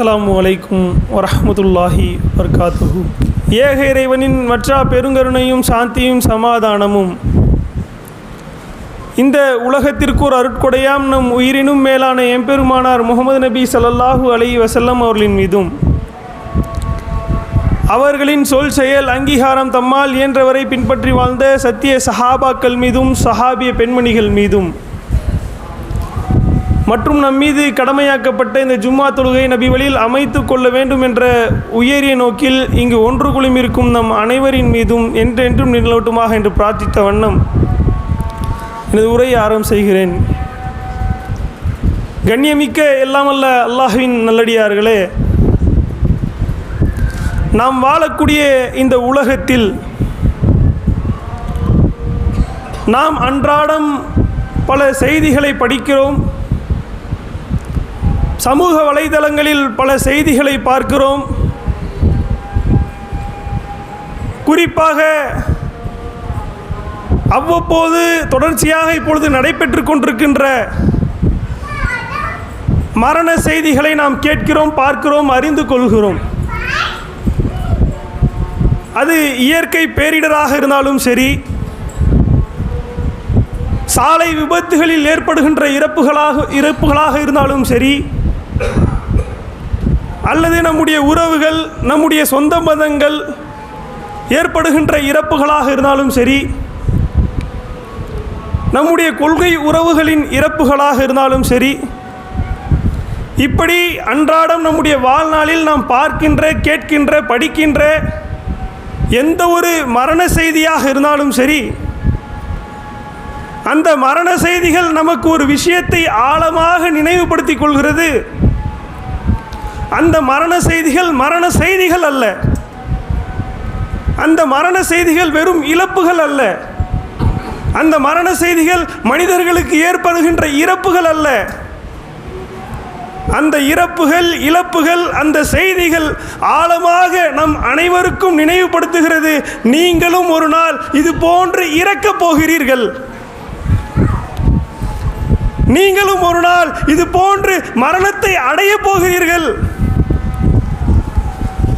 அஸ்லாம் வலைக்கும் வரஹ்மத்துல்லாஹி வர்காத்துஹு. ஏக இறைவனின் மற்றா பெருங்கருணையும் சாந்தியும் சமாதானமும். இந்த உலகத்திற்கு ஒரு அருட்கொடையாம் நம் உயிரினும் மேலான எம்பெருமானார் முகமது நபி சல்லல்லாஹு அலி வசல்லம் அவர்களின் மீதும். அவர்களின் சொல் செயல் அங்கீகாரம் தம்மால் இயன்றவரை பின்பற்றி வாழ்ந்த சத்திய சஹாபாக்கள் மீதும் சஹாபிய பெண்மணிகள் மீதும். மற்றும் நம் மீது கடமையாக்கப்பட்ட இந்த ஜும்மா தொழுகை நபி வழியில் அமைத்து கொள்ள வேண்டும் என்ற உயரிய நோக்கில் இங்கு ஒன்று குழுமிருக்கும் நம் அனைவரின் மீதும் என்றென்றும் நிலவட்டுமாக என்று பிரார்த்தித்த வண்ணம் எனது உரையை ஆரம்பம் செய்கிறேன். கண்ணியமிக்க எல்லாமல்ல அல்லாஹுவின் நல்லடியார்களே நாம் வாழக்கூடிய இந்த உலகத்தில் நாம் அன்றாடம் பல செய்திகளை படிக்கிறோம் சமூக வலைதளங்களில் பல செய்திகளை பார்க்கிறோம். குறிப்பாக அவ்வப்போது தொடர்ச்சியாக இப்பொழுது நடைபெற்று கொண்டிருக்கின்ற மரண செய்திகளை நாம் கேட்கிறோம் பார்க்கிறோம் அறிந்து கொள்கிறோம். அது இயற்கை பேரிடராக இருந்தாலும் சரி சாலை விபத்துகளில் ஏற்படுகின்ற இறப்புகளாக இறப்புகளாக இருந்தாலும் சரி அல்லது நம்முடைய உறவுகள் நம்முடைய சொந்த மதங்கள் ஏற்படுகின்ற இறப்புகளாக இருந்தாலும் சரி நம்முடைய கொள்கை உறவுகளின் இறப்புகளாக இருந்தாலும் சரி இப்படி அன்றாடம் நம்முடைய வாழ்நாளில் நாம் பார்க்கின்ற கேட்கின்ற படிக்கின்ற எந்த ஒரு மரண செய்தியாக இருந்தாலும் சரி அந்த மரண செய்திகள் நமக்கு ஒரு விஷயத்தை ஆழமாக நினைவுபடுத்திக் கொள்கிறது. அந்த மரண செய்திகள் மரண செய்திகள் அல்ல. அந்த மரண செய்திகள் வெறும் இழப்புகள் அல்ல. அந்த மரண செய்திகள் மனிதர்களுக்கு ஏற்படுகின்ற இறப்புகள் அல்ல. அந்த இறப்புகள் இழப்புகள் அந்த செய்திகள் ஆழமாக நம் அனைவருக்கும் நினைவுபடுத்துகிறது. நீங்களும் ஒரு நாள் இது போன்று இறக்கப் போகிறீர்கள். நீங்களும் ஒரு நாள் இது போன்று மரணத்தை அடைய போகிறீர்கள்.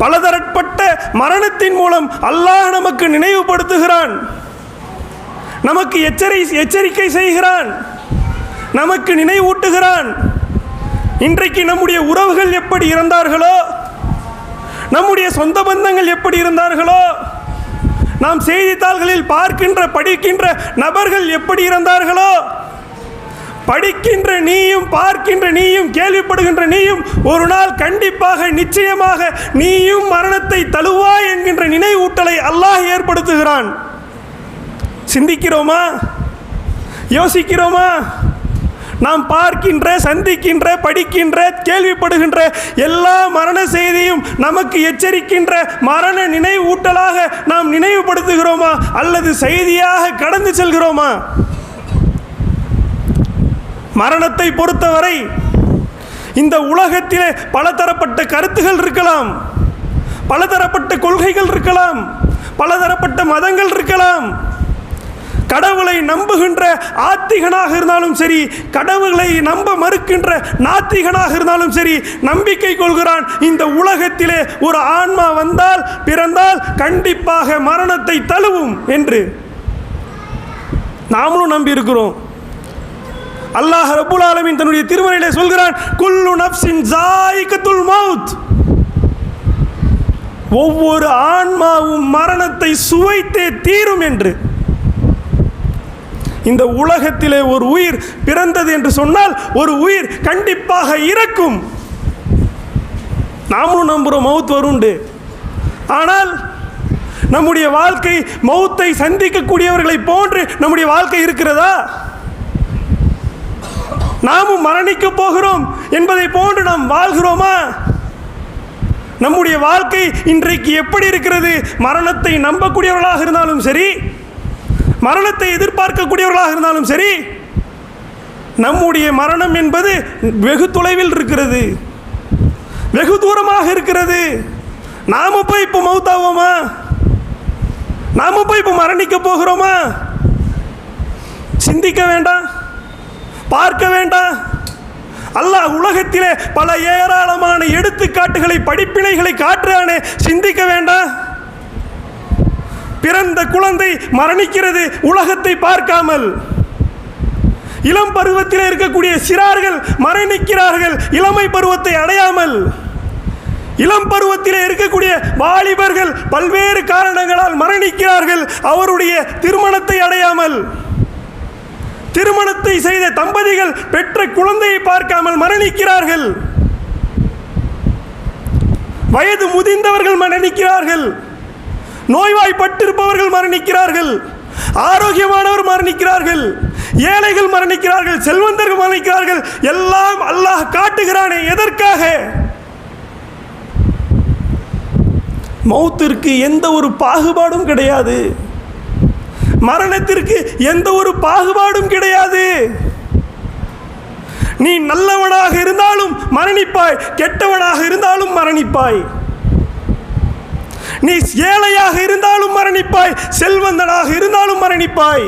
பலதரப்பட்ட மரணத்தின் மூலம் அல்லாஹ் நமக்கு நினைவுபடுத்துகிறான். நமக்கு எச்சரி எச்சரிக்கை செய்கிறான். நமக்கு நினைவூட்டுகிறான். இன்றைக்கு நம்முடைய உறவுகள் எப்படி இருந்தார்களோ நம்முடைய சொந்த பந்தங்கள் எப்படி இருந்தார்களோ நாம் செய்தித்தாள்களில் பார்க்கின்ற படிக்கின்ற நபர்கள் எப்படி இருந்தார்களோ படிக்கின்ற நீயும் பார்க்கின்ற நீயும் கேள்விப்படுகின்ற நீயும் ஒரு நாள் கண்டிப்பாக நிச்சயமாக நீயும் மரணத்தை தழுவாய் என்கின்ற நினைவூட்டலை அல்லாஹ் ஏற்படுத்துகிறான். சிந்திக்கிறோமா? யோசிக்கிறோமா? நாம் பார்க்கின்ற சந்திக்கின்ற படிக்கின்ற கேள்விப்படுகின்ற எல்லா மரண செய்தியும் நமக்கு எச்சரிக்கின்ற மரண நினைவூட்டலாக நாம் நினைவுபடுத்துகிறோமா? அல்லது செய்தியாக கடந்து செல்கிறோமா? மரணத்தை பொறுத்தவரை இந்த உலகத்திலே பலதரப்பட்ட கருத்துகள் இருக்கலாம். பலதரப்பட்ட கொள்கைகள் இருக்கலாம். பலதரப்பட்ட மதங்கள் இருக்கலாம். கடவுளை நம்புகின்ற ஆத்திகனாக இருந்தாலும் சரி கடவுளை நம்ப மறுக்கின்ற நாத்திகனாக இருந்தாலும் சரி நம்பிக்கை கொள்கிறான். இந்த உலகத்திலே ஒரு ஆன்மா வந்தால் பிறந்தால் கண்டிப்பாக மரணத்தை தழுவும் என்று நாமளும் நம்பி இருக்கிறோம் அல்லாஹ் ரபுல் ஆலமின் தன்னுடைய திருமறையிலே சொல்கிறான் குல்லு நப்சின் ஜாயிகத்துல் மவுத் ஒவ்வொரு ஆன்மாவும் மரணத்தை சுவைத்தே தீரும் என்று. இந்த உலகத்திலே ஒரு உயிர் பிறந்தது என்று சொன்னால் ஒரு உயிர் கண்டிப்பாக இறக்கும். நாமளும் நம்புகிறோம் மவுத் வருண்டு ஆனால் நம்முடைய வாழ்க்கை மௌத்தை சந்திக்கக்கூடியவர்களை போன்று நம்முடைய வாழ்க்கை இருக்கிறதா? நாமும் மரணிக்க போகிறோம் என்பதை போன்று நாம் வாழ்கிறோமா? நம்முடைய வாழ்க்கை இன்றைக்கு எப்படி இருக்கிறது? மரணத்தை நம்பக்கூடியவர்களாக இருந்தாலும் சரி மரணத்தை எதிர்பார்க்கக்கூடியவர்களாக இருந்தாலும் சரி நம்முடைய மரணம் என்பது வெகு தொலைவில் இருக்கிறது. வெகு தூரமாக இருக்கிறது. நாம போய் இப்போ மௌத்தாவோமா? நாம போய் இப்போ மரணிக்க போகிறோமா? சிந்திக்க வேண்டாம். பார்க்க வேண்டாம். அல்லாஹ் உலகத்திலே பல ஏராளமான எடுத்துக்காட்டுகளை படிப்பினைகளை காட்டுறானே சிந்திக்க வேண்டாம். பிறந்த குழந்தை மரணிக்கிறது உலகத்தை பார்க்காமல். இளம் பருவத்தில் இருக்கக்கூடிய சிறார்கள் மரணிக்கிறார்கள் இளமை பருவத்தை அடையாமல். இளம் பருவத்தில் இருக்கக்கூடிய வாலிபர்கள் பல்வேறு காரணங்களால் மரணிக்கிறார்கள் அவருடைய திருமணத்தை அடையாமல். திருமணத்தை செய்த தம்பதிகள் பெற்ற குழந்தையை பார்க்காமல் மரணிக்கிறார்கள். வயது முதிர்ந்தவர்கள் மரணிக்கிறார்கள். நோய்வாய்ப்பட்டிருப்பவர்கள் மரணிக்கிறார்கள். ஆரோக்கியமானவர் மரணிக்கிறார்கள். ஏழைகள் மரணிக்கிறார்கள். செல்வந்தர்கள் மரணிக்கிறார்கள். எல்லாம் அல்லாஹ் காட்டுகிறானே எதற்காக? மௌத்திற்கு எந்த ஒரு பாகுபாடும் கிடையாது. மரணத்திற்கு எந்த ஒரு பாகுபாடும் கிடையாது. நீ நல்லவனாக இருந்தாலும் மரணிப்பாய் கெட்டவனாக இருந்தாலும் மரணிப்பாய். நீ ஏழையாக இருந்தாலும் மரணிப்பாய் செல்வந்தனாக இருந்தாலும் மரணிப்பாய்.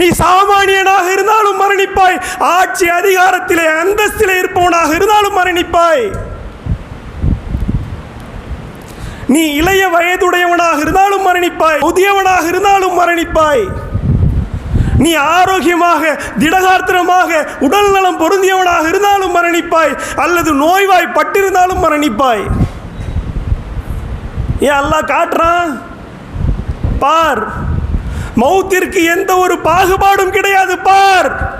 நீ சாமானியனாக இருந்தாலும் மரணிப்பாய் ஆட்சி அதிகாரத்திலே அந்தஸ்திலே இருப்பவனாக இருந்தாலும் மரணிப்பாய். நீ இளைய வயதுடையவனாக இருந்தாலும் மரணிப்பாய் முதியவனாக இருந்தாலும் மரணிப்பாய். நீ ஆரோக்கியமாக திடகாத்திரமாக உடல் நலம் பொருந்தியவனாக இருந்தாலும் மரணிப்பாய் அல்லது நோய்வாய் பட்டிருந்தாலும் மரணிப்பாய். ஏன் அல்லாஹ் காட்டுறான்? பார். மௌத்திற்கு எந்த ஒரு பாகுபாடும் கிடையாது பார்.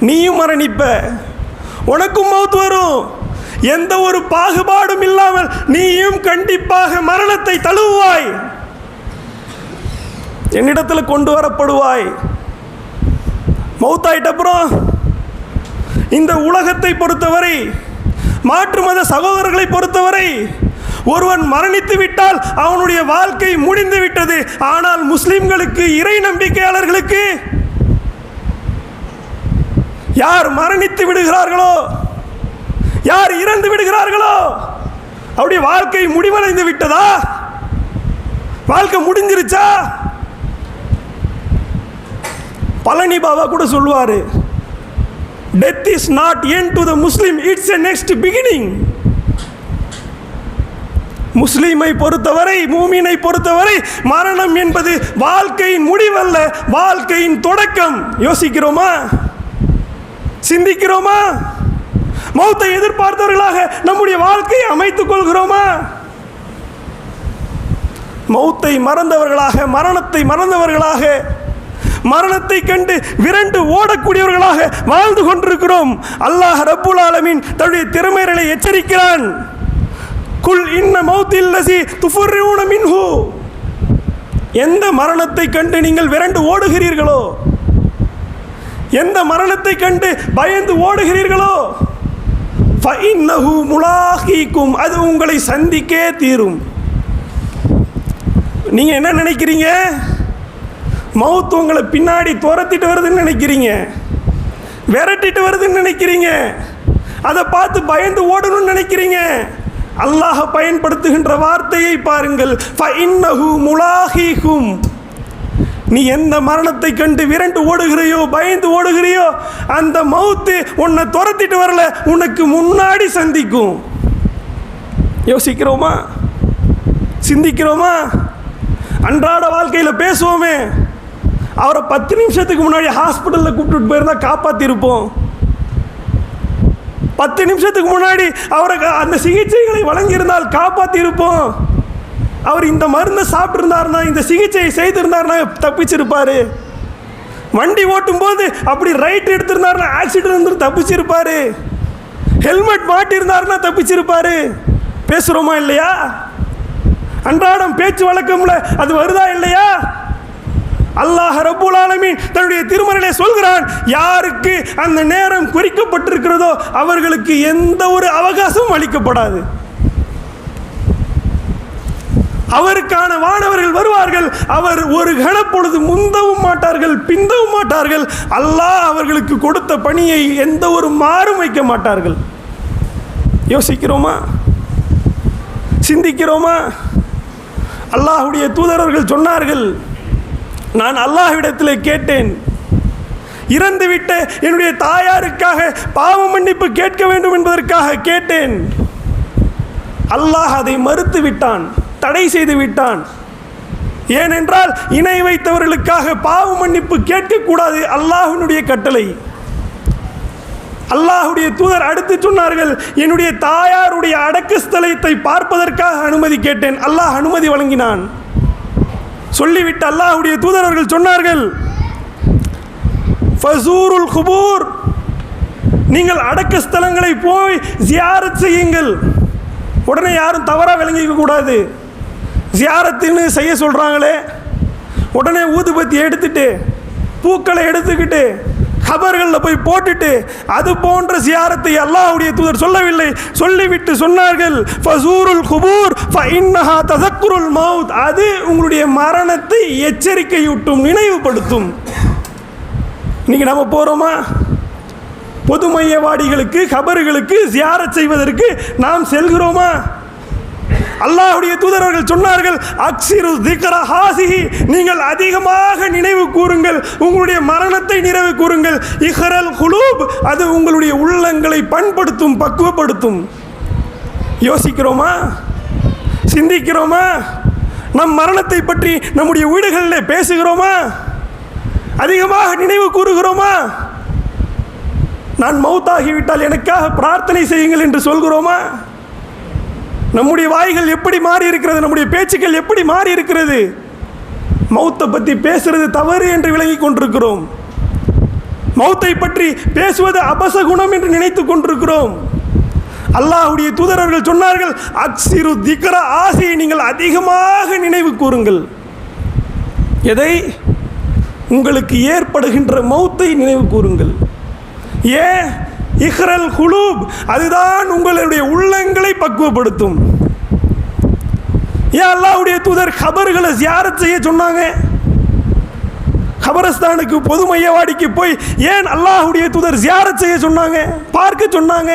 நீயும் மரணிப்ப. உனக்கும் மௌத் வரும். எந்த ஒரு பாகுபாடும் இல்லாமல் நீயும் கண்டிப்பாக மரணத்தை தழுவுவாய். என்னிடத்தில் கொண்டு வரப்படுவாய்? மௌத்தாயிட்ட அப்புறம்? இந்த உலகத்தை பொறுத்தவரை மாற்று மத சகோதரர்களை பொறுத்தவரை ஒருவன் மரணித்து விட்டால் அவனுடைய வாழ்க்கை முடிந்து விட்டது. ஆனால் முஸ்லிம்களுக்கு இறை நம்பிக்கையாளர்களுக்கு யார் மரணித்து விடுகிறார்களோ யார் இறந்து விடுகிறார்களோ? அவருடைய வாழ்க்கை முடிவடைந்து விட்டதா? வாழ்க்கை முடிஞ்சிருச்சா? பழனி பாபா கூட சொல்லுவார் death is not end to the Muslim it's a next beginning முஸ்லீமை பொறுத்தவரை மூமினை பொறுத்தவரை மரணம் என்பது வாழ்க்கையின் முடிவல்ல வாழ்க்கையின் தொடக்கம். யோசிக்கிறோமா? சிந்திக்கிறோமா? மௌத்தை எதிர்பார்த்தவர்களாக நம்முடைய வாழ்க்கையை அமைத்துக் கொள்கிறோமா? மௌத்தை மறந்தவர்களாக மரணத்தை மறந்தவர்களாக மரணத்தை கண்டு விரண்டு ஓடக்கூடியவர்களாக வாழ்ந்து கொண்டிருக்கிறோம். அல்லாஹ் ரப்புல் ஆலமின் தன்னுடைய திறமைகளை எச்சரிக்கிறான். குல் இன்ன மௌத்தில் லசி துஃபர்ரியூன மின்ஹு. எந்த மரணத்தை கண்டு நீங்கள் விரண்டு ஓடுகிறீர்களோ? எந்த மரணத்தை கண்டு பயந்து ஓடுகிறீர்களோ? ஃபஇன்னஹு முலாஹீக்கும் அது உங்களை சந்திக்கே தீரும். நீங்கள் என்ன நினைக்கிறீங்க? மவுத் உங்களை பின்னாடி துரத்திட்டு வருதுன்னு நினைக்கிறீங்க. விரட்டிட்டு வருதுன்னு நினைக்கிறீங்க. அதை பார்த்து பயந்து ஓடணும்னு நினைக்கிறீங்க. அல்லாஹ் பயன்படுத்துகின்ற வார்த்தையை பாருங்கள். ஃபஇன்னஹு முலாஹீக்கும் நீ எந்த மரணத்தை கண்டு விரண்டு ஓடுகிறையோ பயந்து ஓடுகிறையோ அந்த மவுத்து உன்னை துரத்திட்டு வரல உனக்கு முன்னாடி சந்திக்கும். யோசிக்கிறோமா? சிந்திக்கிறோமா? அன்றாட வாழ்க்கையில் பேசுவோமே. அவரை பத்து நிமிஷத்துக்கு முன்னாடி ஹாஸ்பிட்டலில் கூப்பிட்டு போயிருந்தா காப்பாற்றிருப்போம் பத்து நிமிஷத்துக்கு முன்னாடி அவரை அந்த சிகிச்சைகளை வழங்கியிருந்தால் காப்பாற்றிருப்போம் அவர் இந்த மருந்தை சாப்பிட்ருந்தாருனா இந்த சிகிச்சையை செய்திருந்தாருனா தப்பிச்சிருப்பாரு. வண்டி ஓட்டும் போது அப்படி ரைட் எடுத்திருந்தாருனா ஆக்சிடென்ட் இருந்து தப்பிச்சிருப்பாரு. ஹெல்மெட் மாட்டியிருந்தாருனா தப்பிச்சிருப்பாரு. பேசுகிறோமா இல்லையா? அன்றாடம் பேச்சு வழக்கம்ல அது வருதா இல்லையா? அல்லாஹ் ரபுல் ஆலமின் தன்னுடைய திருமறையிலே சொல்கிறான் யாருக்கு அந்த நேரம் குறிக்கப்பட்டிருக்கிறதோ அவர்களுக்கு எந்த ஒரு அவகாசமும் அளிக்கப்படாது. அவருக்கான வானவர்கள் வருவார்கள். அவர் ஒரு கணப்பொழுது முந்தவும் மாட்டார்கள் பிந்தவும் மாட்டார்கள். அல்லாஹ் அவர்களுக்கு கொடுத்த பணியை எந்த ஒரு மாறும் வைக்க மாட்டார்கள். யோசிக்கிறோமா? சிந்திக்கிறோமா? அல்லாஹுடைய தூதரர்கள் சொன்னார்கள் நான் அல்லாஹ்விடத்தில் கேட்டேன். இறந்துவிட்ட என்னுடைய தாயாருக்காக பாவ மன்னிப்பு கேட்க வேண்டும் என்பதற்காக கேட்டேன். அல்லாஹ் அதை மறுத்து விட்டான். தடை செய்து விட்டான். ஏனென்றால் இணை வைத்தவர்களுக்காக பாவ மன்னிப்பு கேட்கக்கூடாது அல்லாஹினுடைய கட்டளை. அல்லாஹுடைய தூதர் அடுத்து சொன்னார்கள் என்னுடைய தாயாருடைய அடக்கு ஸ்தலத்தை பார்ப்பதற்காக அனுமதி கேட்டேன். அல்லாஹ் அனுமதி வழங்கினான். சொல்லிவிட்டு அல்லாஹுடைய தூதர் அவர்கள் சொன்னார்கள் ஃபசூருல் குபூர் நீங்கள் அடக்க ஸ்தலங்களை போய் ஜியாரத் செய்யுங்கள். உடனே யாரும் தவறாக விளங்கிக்க கூடாது ஜியாரத்துன்னு செய்ய சொல்கிறாங்களே உடனே ஊதுபத்தி எடுத்துட்டு பூக்களை எடுத்துக்கிட்டு கபர்களில் போய் போட்டுட்டு அது போன்ற சியாரத்தை அல்லாஹுடைய தூதர் சொல்லவில்லை. சொல்லிவிட்டு சொன்னார்கள் ஃபசூருல் குபூர் ஃபைன்னஹா ததக்குருல் மவுத் அது உங்களுடைய மரணத்தை எச்சரிக்கையூட்டும் நினைவுபடுத்தும். இன்னைக்கு நம்ம போகிறோமா பொது மையவாடிகளுக்கு கபர்களுக்கு ஜியாரத் செய்வதற்கு நாம் செல்கிறோமா? அல்லாஹுடைய தூதரவர்கள் சொன்னார்கள் அக்சிரு திக்ர ஹாசிஹி நீங்கள் அதிகமாக நினைவு கூறுங்கள் உங்களுடைய மரணத்தை நினைவு கூறுங்கள். இஹரல் குலூப் அது உங்களுடைய உள்ளங்களை பண்படுத்தும் பக்குவப்படுத்தும். யோசிக்கிறோமா? சிந்திக்கிறோமா? நம் மரணத்தை பற்றி நம்முடைய வீடுகளில் பேசுகிறோமா? அதிகமாக நினைவு கூறுகிறோமா? நான் மௌத்தாகிவிட்டால் எனக்காக பிரார்த்தனை செய்யுங்கள் என்று சொல்கிறோமா? நம்முடைய வாய்கள் எப்படி மாறி இருக்கிறது? நம்முடைய பேச்சுக்கள் எப்படி மாறி இருக்கிறது? மௌத்தை பற்றி பேசுறது தவறு என்று விளங்கி கொண்டிருக்கிறோம். மௌத்தை பற்றி பேசுவது அபசகுணம் என்று நினைத்து கொண்டிருக்கிறோம். அல்லாஹ்வுடைய தூதரர்கள் சொன்னார்கள் அக்ஸிரு திக்ர ஆசையை நீங்கள் அதிகமாக நினைவு கூறுங்கள். எதை? உங்களுக்கு ஏற்படுகின்ற மௌத்தை நினைவு கூறுங்கள். ஏன்? இஹ்ரல் குலூப் அதுதான் உங்களுடைய உள்ளங்களை பக்குவப்படுத்தும். ஏன் அல்லாவுடைய தூதர் கபர்களை ஜியாரத் செய்ய சொன்னாங்க? கபரஸ்தானுக்கு பொது மையவாடிக்கு போய் ஏன் அல்லாஹுடைய தூதர் ஜியாரத் செய்ய சொன்னாங்க? பார்க்க சொன்னாங்க.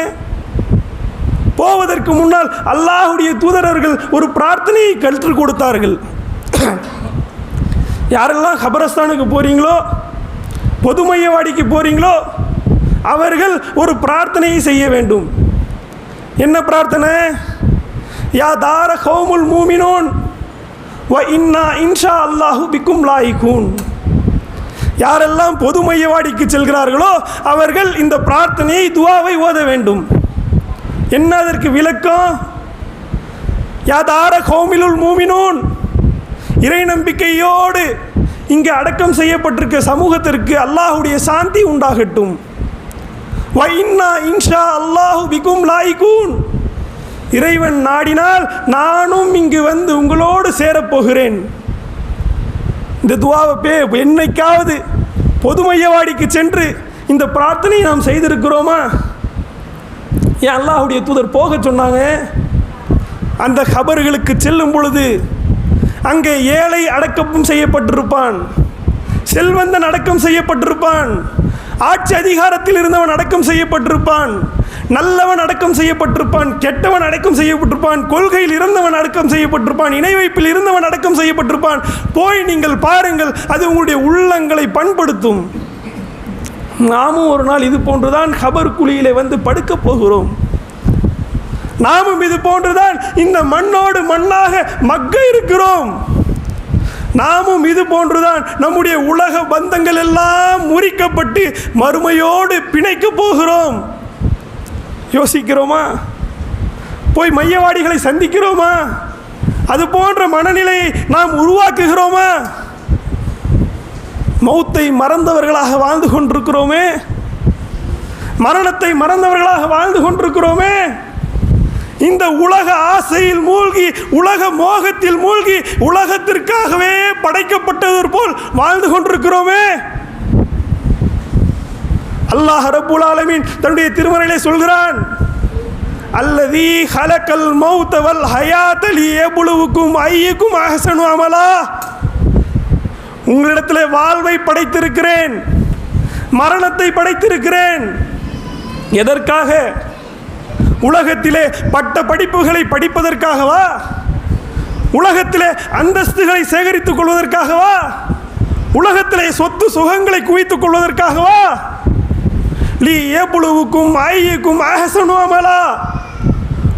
போவதற்கு முன்னால் அல்லாஹுடைய தூதரர்கள் ஒரு பிரார்த்தனையை கற்றுக் கொடுத்தார்கள். யாரெல்லாம் கபரஸ்தானுக்கு போறீங்களோ பொது மையவாடிக்கு போறீங்களோ அவர்கள் ஒரு பிரார்த்தனையை செய்ய வேண்டும். என்ன பிரார்த்தனை? யா தார ஹோமுல் மூமினோன் வ இன்னா இன்ஷா அல்லாஹு பிக்கும் லாயிக்கூன் யாரெல்லாம் பொது மையவாடிக்கு செல்கிறார்களோ அவர்கள் இந்த பிரார்த்தனையை துவாவை ஓத வேண்டும். என்ன அதற்கு விளக்கம்? யாதார கோமிலுள் மூமினோன் இறை நம்பிக்கையோடு இங்கே அடக்கம் செய்யப்பட்டிருக்க சமூகத்திற்கு அல்லாஹுடைய சாந்தி உண்டாகட்டும். வைன்னா இன்ஷா அல்லாஹு பிகும் லாய்கூன். இறைவன் நாடினால் நானும் இங்கு வந்து உங்களோடு சேரப்போகிறேன். இந்த துவாவை பே என்னைக்காவது பொது மையவாடிக்கு சென்று இந்த பிரார்த்தனையை நாம் செய்திருக்கிறோமா? ஏன் அல்லாஹுடைய தூதர் போக சொன்னாங்க? அந்த ஹபர்களுக்கு செல்லும் பொழுது அங்கே ஏழை அடக்கப்பும் செய்யப்பட்டிருப்பான். செல்வந்தன் அடக்கம் செய்யப்பட்டிருப்பான். ஆட்சி அதிகாரத்தில் இருந்தவன் அடக்கம் செய்யப்பட்டிருப்பான். நல்லவன் அடக்கம் செய்யப்பட்டிருப்பான். கெட்டவன் அடக்கம் செய்யப்பட்டிருப்பான். கொள்கையில் இருந்தவன் அடக்கம் செய்யப்பட்டிருப்பான். இணை வைப்பில் இருந்தவன் அடக்கம் செய்யப்பட்டிருப்பான். போய் நீங்கள் பாருங்கள் அது உங்களுடைய உள்ளங்களை பண்படுத்தும். நாமும் ஒரு நாள் இது போன்றுதான் ஹபர் குழியிலே வந்து படுக்கப் போகிறோம். நாமும் இது போன்றுதான் இந்த மண்ணோடு மண்ணாக மக்க இருக்கிறோம். அதுவும் இது போன்றுதான் நம்முடைய உலக பந்தங்கள் எல்லாம் முறிக்கப்பட்டு மறுமையோடு பிணைக்க போகிறோம். யோசிக்கிறோமா? போய் மையவாடிகளை சந்திக்கிறோமா? அது போன்ற மனநிலையை நாம் உருவாக்குகிறோமா? மௌத்தை மறந்தவர்களாக வாழ்ந்து கொண்டிருக்கிறோமே? மரணத்தை மறந்தவர்களாக வாழ்ந்து கொண்டிருக்கிறோமே? இந்த உலக ஆசையில் மூழ்கி உலக மோகத்தில் மூழ்கி உலகத்திற்காகவே படைக்கப்பட்டது போல் வாழ்ந்து கொண்டிருக்கிறோமே. அல்லாஹ் ரபுல் ஆலமீன் தன்னுடைய திருமறையிலே சொல்கிறான் அல்லதி ஹலக்கல் மௌத்தவல் ஹயாத்தலி ஏபுழுவுக்கும் ஐயக்கும் அகசனு அமலா. உங்களிடத்தில் வாழ்வை படைத்திருக்கிறேன் மரணத்தை படைத்திருக்கிறேன். எதற்காக? உலகத்திலே பட்ட படிப்புகளை படிப்பதற்காகவா? உலகத்திலே அந்தஸ்துகளை சேகரித்துக் கொள்வதற்காகவா? உலகத்திலே சொத்து சுகங்களை குவித்துக் கொள்வதற்காகவா? லீ ஏப்புழுவுக்கும் ஆயிக்கும் அஹசனு அமலா.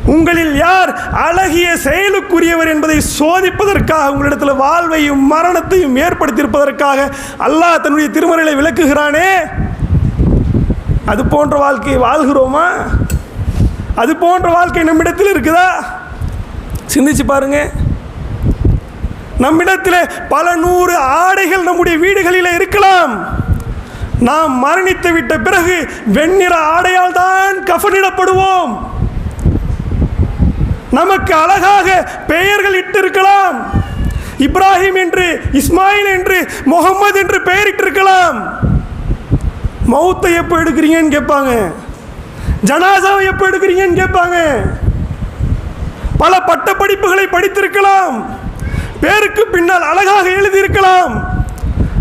உங்களில் யார் அழகிய செயலுக்குரியவர் என்பதை சோதிப்பதற்காக உங்களிடத்தில் வாழ்வையும் மரணத்தையும் ஏற்படுத்தியிருப்பதற்காக அல்லாஹ் தன்னுடைய திருமறைகளை விளக்குகிறானே? அது போன்ற வாழ்க்கையை வாழ்கிறோமா? அது போன்ற வாழ்க்கை நம்மிடத்தில் இருக்குதா? சிந்திச்சு பாருங்க. நம்மிடத்தில் பல நூறு ஆடைகள் நம்முடைய வீடுகளில் இருக்கலாம். நாம் மரணித்து விட்ட பிறகு வெண்ணிற ஆடையால் தான் கஃனிடப்படுவோம் நமக்கு அழகாக பெயர்கள் இட்டிருக்கலாம். இப்ராஹிம் என்று இஸ்மாயில் என்று முகமது என்று பெயரிட்டிருக்கலாம். மௌத்தை எப்போ எடுக்கிறீங்கன்னு கேட்பாங்க. ஜனாசாவை எப்போ எடுக்கிறீங்கன்னு கேட்பாங்க. பல பட்டப்படிப்புகளை படித்திருக்கலாம். பேருக்கு பின்னால் அழகாக எழுதியிருக்கலாம்.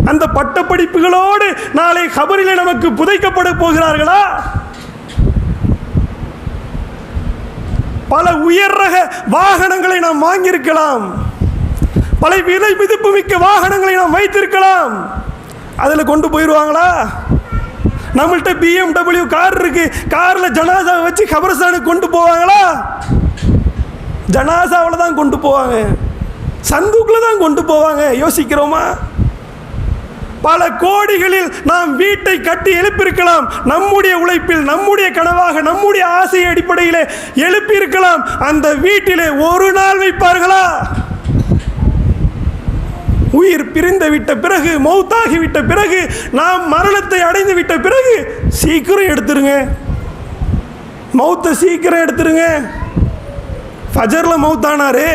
அந்த பட்டப்படிப்புகளோடு நாளை கபரிலே நமக்கு புதைக்கப்பட போகிறார்களா? பல உயர் ரக வாகனங்களை நாம் வாங்கியிருக்கலாம். பல விலை மிதிப்பு மிக்க வாகனங்களை நாம் வைத்திருக்கலாம். அதில் கொண்டு போயிடுவாங்களா? நம்மள்கிட்ட பிஎம்டபிள்யூ கார் இருக்கு. காரில் ஜனாசாவை வச்சு கபரஸ்தானுக்கு கொண்டு போவாங்களா? ஜனாசாவில் தான் கொண்டு போவாங்க. சந்துக்கில் தான் கொண்டு போவாங்க. யோசிக்கிறோமா? பல கோடிகளில் நாம் வீட்டை கட்டி எழுப்பியிருக்கலாம். நம்முடைய உழைப்பில் நம்முடைய கனவாக நம்முடைய ஆசை அடிப்படையில் எழுப்பியிருக்கலாம். அந்த வீட்டிலே ஒரு நாள் வைப்பார்களா? உயிர் பிரிந்து விட்ட பிறகு மௌத்தாகி விட்ட பிறகு நாம் மரணத்தை அடைந்து விட்ட பிறகு சீக்கிரம் எடுத்துருங்க. மௌத்தை சீக்கிரம் எடுத்துருங்க. ஃபஜரில் மௌத்தானாரு.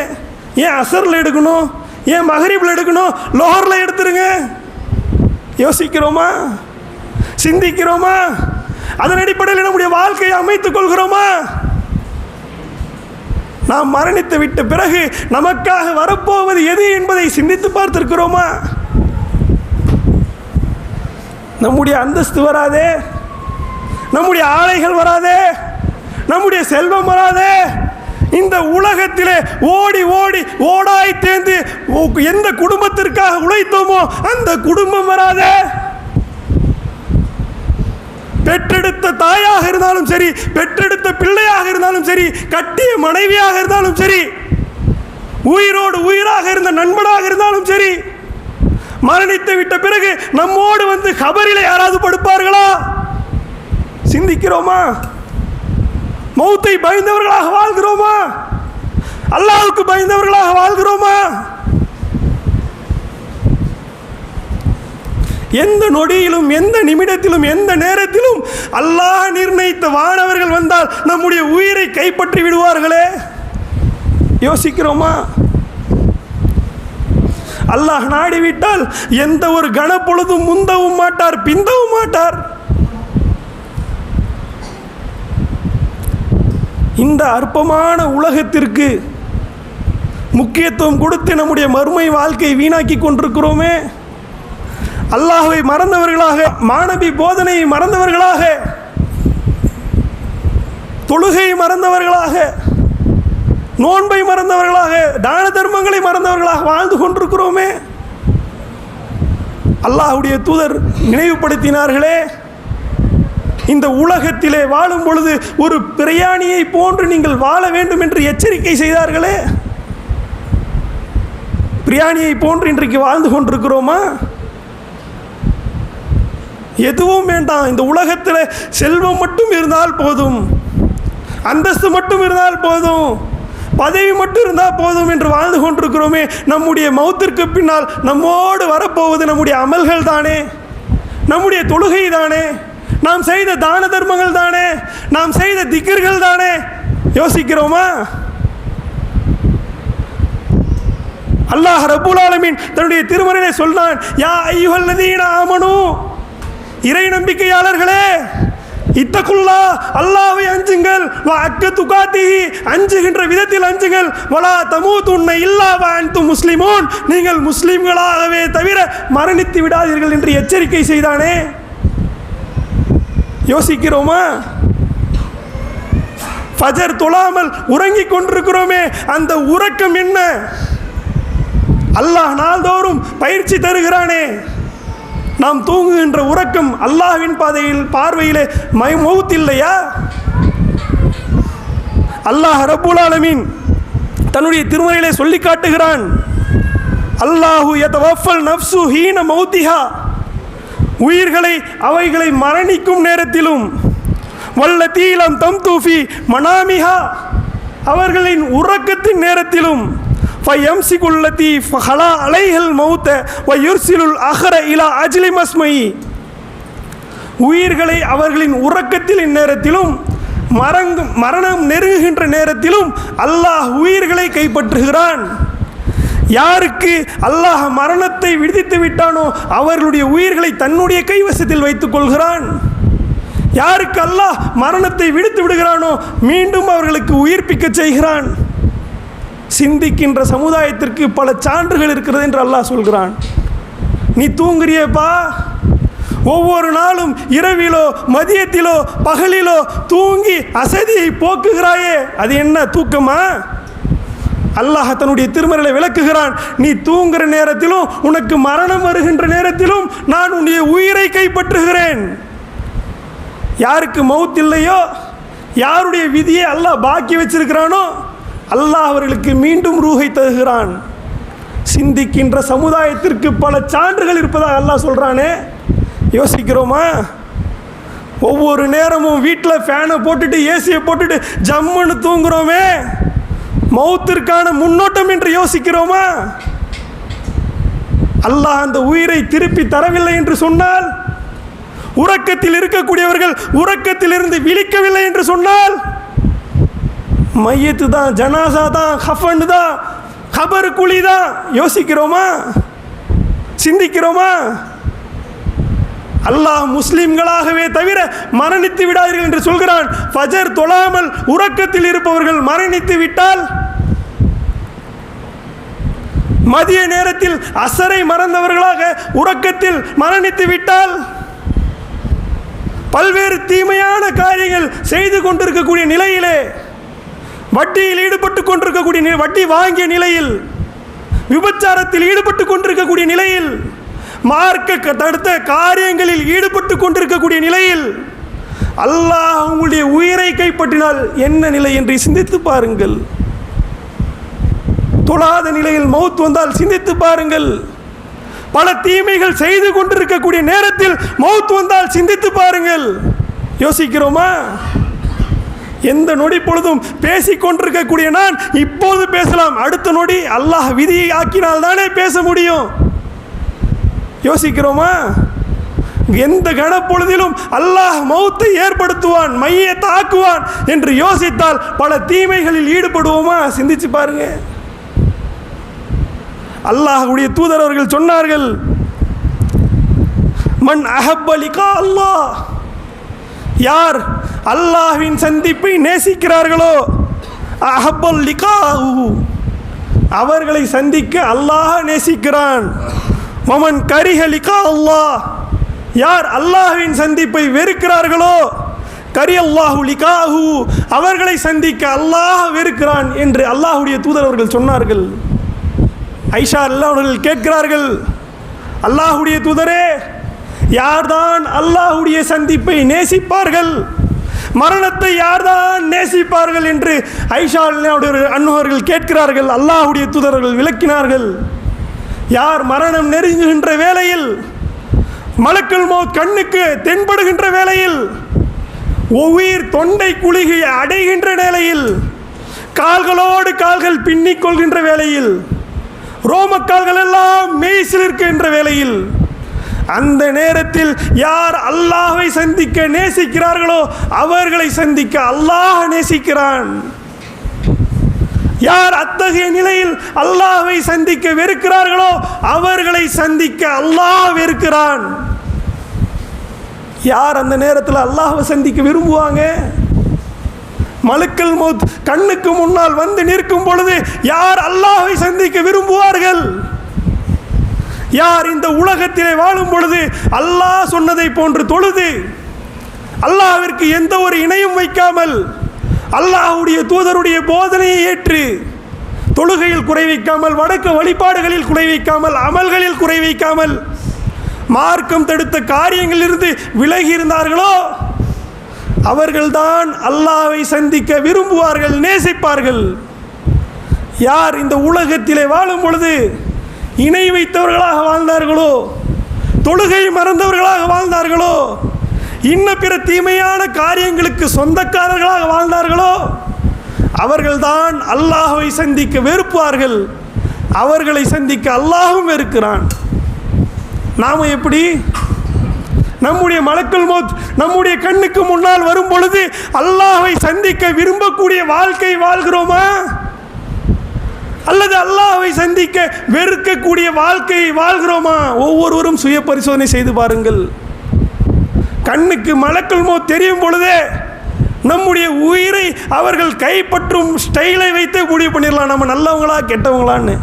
ஏன் அசரில் எடுக்கணும்? ஏன் மகரீபில் எடுக்கணும்? லோஹரில் எடுத்துருங்க. யோசிக்கிறோமா? சிந்திக்கிறோமா? அதன் அடிப்படையில் நம்முடைய வாழ்க்கையை அமைத்துக் கொள்கிறோமா? நாம் மரணித்து விட்ட பிறகு நமக்காக வரப்போவது எது என்பதை சிந்தித்து பார்த்திருக்கிறோமா? நம்முடைய அந்தஸ்து வராதே. நம்முடைய ஆலைகள் வராதே. நம்முடைய செல்வம் வராதே. இந்த உலகத்திலே ஓடி ஓடி ஓடாய் தேர்ந்து எந்த குடும்பத்திற்காக உழைத்தோமோ அந்த குடும்பம் வராதே. பெற்றெடுத்த தாயாக இருந்தாலும் சரி பெற்றெடுத்த பிள்ளையாக இருந்தாலும் சரி கட்டிய மனைவியாக இருந்தாலும் சரி உயிரோடு உயிராக இருந்த நண்பனாக இருந்தாலும் சரி மரணித்து விட்ட பிறகு நம்மோடு வந்து கபரில் யாராவது படுப்பார்களா? சிந்திக்கிறோமா? மௌத்தை பயந்தவர்களாக வாழ்கிறோமா? அல்லாவுக்கு பயந்தவர்களாக வாழ்கிறோமா? எந்த நொடியிலும் எந்த நிமிடத்திலும் எந்த நேரத்திலும் அல்லாஹ் நிர்ணயித்த வானவர்கள் வந்தால் நம்முடைய உயிரை கைப்பற்றி விடுவார்களே. யோசிக்கிறோமா? அல்லாஹ் நாடிவிட்டால் எந்த ஒரு கனப்பொழுதும் முந்தவும் மாட்டார் பிந்தவும் மாட்டார். இந்த அற்பமான உலகத்திற்கு முக்கியத்துவம் கொடுத்து நம்முடைய மறுமை வாழ்க்கை வீணாக்கி கொண்டிருக்கிறோமே. அல்லாஹுவை மறந்தவர்களாக மாணவி போதனையை மறந்தவர்களாக தொழுகை மறந்தவர்களாக நோன்பை மறந்தவர்களாக தான தர்மங்களை மறந்தவர்களாக வாழ்ந்து கொண்டிருக்கிறோமே. அல்லாஹுடைய தூதர் நினைவுபடுத்தினார்களே இந்த உலகத்திலே வாழும் பொழுது ஒரு பிரயாணியை போன்று நீங்கள் வாழ வேண்டும் என்று எச்சரிக்கை செய்தார்களே. பிரியாணியை போன்று இன்றைக்கு வாழ்ந்து கொண்டிருக்கிறோமா? எதுவும் வேண்டாம். இந்த உலகத்தில் செல்வம் மட்டும் இருந்தால் போதும். அந்தஸ்து மட்டும் இருந்தால் போதும். பதவி மட்டும் இருந்தால் போதும் என்று வாழ்ந்து கொண்டிருக்கிறோமே. நம்முடைய மௌத்திற்கு பின்னால் நம்மோடு வரப்போவது நம்முடைய அமல்கள் தானே. நம்முடைய தொழுகை தானே. நாம் செய்த தான தர்மங்கள் தானே. நாம் செய்த திக்கர்கள் தானே. யோசிக்கிறோமா? அல்லாஹ் ரபுல் ஆலமின் தன்னுடைய திருமணனை சொன்னான் யா ஐயுஹல்லதீன ஆமனும் இறை நம்பிக்கையாளர்களே இத்தக்குள்ளா அல்லாவை அஞ்சுங்கள். வா அக்க துகாத்தி அஞ்சுகின்ற விதத்தில் அஞ்சுங்கள். வலா தமூத்துன்னை இல்லா வா அன்து முஸ்லிமோன். நீங்கள் முஸ்லிம்களாகவே தவிர மரணித்து விடாதீர்கள் என்று எச்சரிக்கை செய்தானே? யோசிக்கிறோமா? ஃபஜர் தொழாமல் உறங்கிக் கொண்டிருக்கிறோமே அந்த உறக்கம் என்ன? அல்லாஹ் நாள்தோறும் பயிற்சி தருகிறானே. நாம் தூங்குகின்ற உறக்கம் அல்லாஹ்வின் பாதையில் பார்வையிலே மை மௌத் இல்லையா அல்லாஹ் ரப்புல் ஆலமீன் தன்னுடைய திருமறையிலே சொல்லி காட்டுகிறான். அல்லாஹு எதவஃபல் நப்சு ஹீன மௌத்திஹா. உயிர்களை அவைகளை மரணிக்கும் நேரத்திலும் வல்ல தீலம் தம் தூஃபி மனாமிஹா. அவர்களின் உறக்கத்தின் நேரத்திலும் ஃபயம்சிகுல்லதி ஃபஹலா அலைஹல் மௌத்த வ யுர்சிலுல் அஹர இலா அஜ்லி மஸ்மை. உயிர்களை அவர்களின் உறக்கத்தில் இந்நேரத்திலும் மரங்கு மரணம் நெருங்குகின்ற நேரத்திலும் அல்லாஹ் உயிர்களை கைப்பற்றுகிறான். யாருக்கு அல்லாஹ் மரணத்தை விடுவித்து விட்டானோ அவர்களுடைய உயிர்களை தன்னுடைய கைவசத்தில் வைத்துக் கொள்கிறான். யாருக்கு அல்லாஹ் மரணத்தை விடுத்து விடுகிறானோ மீண்டும் அவர்களுக்கு உயிர்ப்பிக்க செய்கிறான். சிந்திக்கின்ற சமுதாயத்திற்கு பல சான்றுகள் இருக்கிறது என்று அல்லாஹ் சொல்கிறான். நீ தூங்குறியப்பா? ஒவ்வொரு நாளும் இரவிலோ மதியத்திலோ பகலிலோ தூங்கி அசதியை போக்குகிறாயே. அது என்ன தூக்கமா? அல்லாஹ் தன்னுடைய திருமறையை விளக்குகிறான். நீ தூங்குற நேரத்திலும் உனக்கு மரணம் வருகின்ற நேரத்திலும் நான் உன்னுடைய உயிரை கைப்பற்றுகிறேன். யாருக்கு மவுத் இல்லையோ யாருடைய விதியை அல்லாஹ் பாக்கி வச்சிருக்கிறானோ அல்லாஹ் அவர்களுக்கு மீண்டும் ரூஹை தருகிறான். சிந்திக்கின்ற சமுதாயத்திற்கு பல சான்றுகள் இருப்பதாக அல்லாஹ் சொல்கிறானே யோசிக்கிறோமா? ஒவ்வொரு நேரமும் வீட்டில் ஃபேனை போட்டுட்டு ஏசியை போட்டுட்டு ஜம்முன்னு தூங்குறோமே. மௌத்திற்கான முன்னோட்டம் என்று யோசிக்கிறோமா? அல்லாஹ் அந்த உயிரை திருப்பி தரவில்லை என்று சொன்னால் உறக்கத்தில் இருக்கக்கூடியவர்கள் உறக்கத்திலிருந்து விழிக்கவில்லை என்று சொன்னால் மையத்து தான் ஜனாசா தான் ஹஃபண்டு தான் ஹபர் குழி தான். யோசிக்கிறோமா? சிந்திக்கிறோமா? அல்லாஹ் முஸ்லிம்களாகவே தவிர மரணித்து விடாதீர்கள் என்று சொல்கிறான். ஃபஜர் தொழாமல் உறக்கத்தில் இருப்பவர்கள் மரணித்து விட்டால்? மதிய நேரத்தில் அசரை மறந்தவர்களாக உறக்கத்தில் மரணித்து விட்டால்? பல்வேறு தீமையான காரியங்கள் செய்து கொண்டிருக்கக்கூடிய நிலையிலே வட்டியில் ஈடுபட்டு கொண்டிருக்கக்கூடிய வட்டி வாங்கிய நிலையில் விபச்சாரத்தில் ஈடுபட்டு கொண்டிருக்கக்கூடிய நிலையில் மார்க்க தடுத்த காரியங்களில் ஈடுபட்டு கொண்டிருக்கக்கூடிய நிலையில் அல்லாஹ் உங்களுடைய உயிரை கைப்பற்றினால் என்ன நிலை என்று சிந்தித்து பாருங்கள். தொழாத நிலையில் மௌத் வந்தால் சிந்தித்து பாருங்கள். பல தீமைகள் செய்து கொண்டிருக்கக்கூடிய நேரத்தில் மௌத் வந்தால் சிந்தித்து பாருங்கள். யோசிக்கிறோமா? எந்த நொடி பொழுதும் பேசிக்கொண்டிருக்கக்கூடிய நான் இப்போது பேசலாம். அடுத்த நொடி அல்லாஹ் விதியை ஆக்கினால் தானே பேச முடியும். யோசிக்கிறோமா? எந்த கணப்பொழுதிலும் அல்லாஹ் மௌத்தை ஏற்படுத்துவான் மையை தாக்குவான் என்று யோசித்தால் பல தீமைகளில் ஈடுபடுவோமா? சிந்திச்சு பாருங்க. அல்லாஹுடைய தூதர் அவர்கள் சொன்னார்கள் மன் அஹப்பலிகா அல்லாஹ் யார் அல்லாஹ்வின் சந்திப்பை நேசிக்கிறார்களோ? அஹப்பல் லிகாஹு அவர்களை சந்திக்க அல்லாஹ் நேசிக்கிறான். மமன் கரிஹ லிகா அல்லாஹ் யார் அல்லாஹ்வின் சந்திப்பை வெறுக்கிறார்களோ? கரி அல்லாஹு லிகாஹு அவர்களை சந்திக்க அல்லாஹ் வெறுக்கிறான் என்று அல்லாஹ்வுடைய தூதர் அவர்கள் சொன்னார்கள். ஐஷா அல்லாஹ் அவர்கள் கேட்கிறார்கள். அல்லாஹுடைய தூதரே யார்தான் அல்லாஹுடைய சந்திப்பை நேசிப்பார்கள்? மரணத்தை யார்தான் நேசிப்பார்கள் என்று ஐஷா அல்லாஹ்வுடைய அன்னவர்கள் கேட்கிறார்கள். அல்லாஹ்வுடைய தூதர்கள் விளக்கினார்கள். யார் மரணம் நெருங்குகின்ற வேளையில் மலக்குள் கண்ணுக்கு தென்படுகின்ற வேளையில் உயிர் தொண்டை குளிகை அடைகின்ற நிலையில் கால்களோடு கால்கள் பின்னிக் கொள்கின்ற வேளையில் ரோமக்கால்கள் எல்லாம் மெய்சில் இருக்கின்ற வேளையில் அந்த நேரத்தில் யார் அல்லாஹை சந்திக்க நேசிக்கிறார்களோ அவர்களை சந்திக்க அல்லாஹ் நேசிக்கிறான். யார் அத்தகைய நிலையில் அல்லாஹை சந்திக்க வெறுக்கிறார்களோ அவர்களை சந்திக்க அல்லாஹ் வெறுக்கிறான். யார் அந்த நேரத்தில் அல்லாஹை சந்திக்க விரும்புவாங்க? மலுக்கல் மௌத் கண்ணுக்கு முன்னால் வந்து நிற்கும் பொழுது யார் அல்லாஹை சந்திக்க யார் இந்த உலகத்திலே வாழும் பொழுது அல்லாஹ் சொன்னதை போன்று தொழுது அல்லாஹ்விற்கு எந்த ஒரு இணையும் வைக்காமல் அல்லாஹ்வுடைய தூதருடைய போதனையை ஏற்று தொழுகையில் குறை வைக்காமல் வடக்கு வழிபாடுகளில் குறை வைக்காமல் அமல்களில் குறை வைக்காமல் மார்க்கம் தடுத்த காரியங்களிலிருந்து விலகி இருந்தார்களோ அவர்கள்தான் அல்லாவை சந்திக்க விரும்புவார்கள் நேசிப்பார்கள். யார் இந்த உலகத்திலே வாழும் பொழுது இணை வைத்தவர்களாக வாழ்ந்தார்களோ? தொழுகை மறந்தவர்களாக வாழ்ந்தார்களோ? இன்ன பிற தீமையான காரியங்களுக்கு சொந்தக்காரர்களாக வாழ்ந்தார்களோ? அவர்கள்தான் அல்லாஹுவை சந்திக்க வெறுப்பார்கள். அவர்களை சந்திக்க அல்லாஹும் வெறுக்கிறான். நாம் எப்படி? நம்முடைய மலக்குள் மோத் நம்முடைய கண்ணுக்கு முன்னால் வரும் பொழுது அல்லாஹை சந்திக்க விரும்பக்கூடிய வாழ்க்கை வாழ்கிறோமா? அல்லது அல்லாவை சந்திக்க வெறுக்கக்கூடிய வாழ்க்கையை வாழ்கிறோமா? ஒவ்வொருவரும் சுய பரிசோதனை செய்து பாருங்கள். கண்ணுக்கு மலக்குள் தெரியும் பொழுதே நம்முடைய உயிரை அவர்கள் கைப்பற்றும் ஸ்டைலை வைத்து முடிவு பண்ணிடலாம். நம்ம நல்லவங்களா கெட்டவங்களான்னு.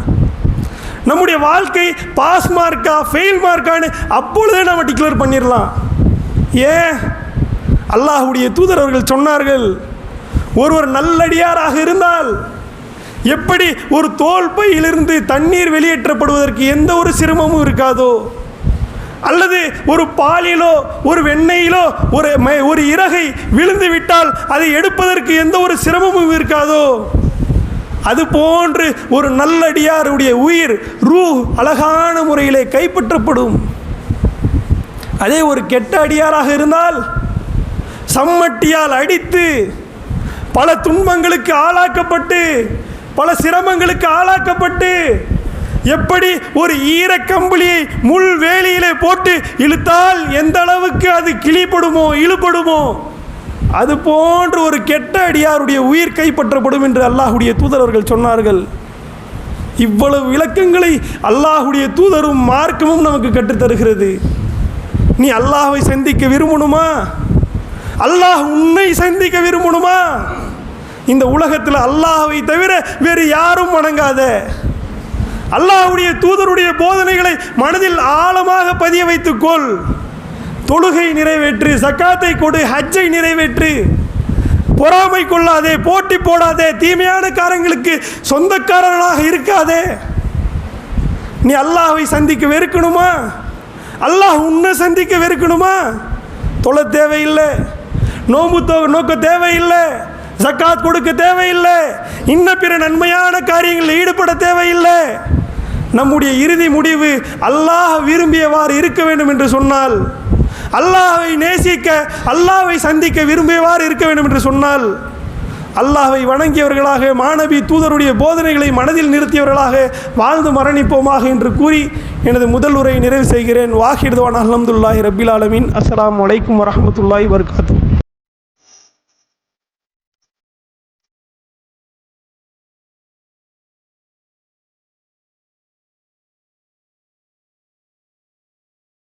நம்முடைய வாழ்க்கை பாஸ் மார்க்கா ஃபெயில் மார்க்கான்னு அப்பொழுதே நம்ம டிக்ளேர் பண்ணிடலாம். ஏன்? அல்லாஹுடைய தூதர் அவர்கள் சொன்னார்கள் ஒருவர் நல்லடியாராக இருந்தால் எப்படி ஒரு தோல் பையிலிருந்து தண்ணீர் வெளியேற்றப்படுவதற்கு எந்த ஒரு சிரமமும் இருக்காதோ? அல்லது ஒரு பாலிலோ ஒரு வெண்ணெயிலோ ஒரு ஒரு இறகை விழுந்து விட்டால் அதை எடுப்பதற்கு எந்த ஒரு சிரமமும் இருக்காதோ? அது போன்று ஒரு நல்லடியாருடைய உயிர் ரூ அழகான முறையிலே கைப்பற்றப்படும். அதே ஒரு கெட்ட அடியாராக இருந்தால் சம்மட்டியால் அடித்து பல துன்பங்களுக்கு ஆளாக்கப்பட்டு பல சிரமங்களுக்கு ஆளாக்கப்பட்டு எப்படி ஒரு ஈரக்கம்பளியை முள் வேலியிலே போட்டு இழுத்தால் எந்த அளவுக்கு அது கிளிப்படுமோ இழுபடுமோ? அது போன்று ஒரு கெட்ட அடியாருடைய உயிர் கைப்பற்றப்படும் என்று அல்லாஹுடைய தூதரவர்கள் சொன்னார்கள். இவ்வளவு விளக்கங்களை அல்லாஹுடைய தூதரும் மார்க்கமும் நமக்கு கற்றுத்தருகிறது. நீ அல்லாஹை சந்திக்க விரும்பணுமா? அல்லாஹ் உன்னை சந்திக்க விரும்பணுமா? இந்த உலகத்தில் அல்லாஹை தவிர வேறு யாரும் வணங்காத. அல்லாஹுடைய தூதருடைய போதனைகளை மனதில் ஆழமாக பதிய வைத்துக்கொள் தொழுகை நிறைவேற்று சக்காத்தை கொடு ஹஜ்ஜை நிறைவேற்று. பொறாமை கொள்ளாதே போட்டி போடாதே தீமையான காரங்களுக்கு சொந்தக்காரர்களாக இருக்காதே. நீ அல்லாஹை சந்திக்க வெறுக்கணுமா? அல்லாஹ் உன்னை சந்திக்க வெறுக்கணுமா? தொலை தேவையில்லை. நோம்பு நோக்க தேவையில்லை. ஜக்காத் கொடுக்க தேவையில்லை. இன்ன பிற நன்மையான காரியங்களில் ஈடுபட தேவையில்லை. நம்முடைய இறுதி முடிவு அல்லாஹ் விரும்பியவாறு இருக்க வேண்டும் என்று சொன்னால் அல்லாஹை நேசிக்க அல்லாஹை சந்திக்க விரும்பியவாறு இருக்க வேண்டும் என்று சொன்னால் அல்லாஹை வணங்கியவர்களாக மாணவி தூதருடைய போதனைகளை மனதில் நிறுத்தியவர்களாக வாழ்ந்து மரணிப்போமாக என்று கூறி எனது முதல் உரையை நிறைவு செய்கிறேன். வாஹிடுவான் அஹமதுல்லாஹி ரபில் ஆலமீன். அஸ்ஸலாமு அலைக்கும் வரஹ்மத்துல்லாஹி வபரகாத்துஹு.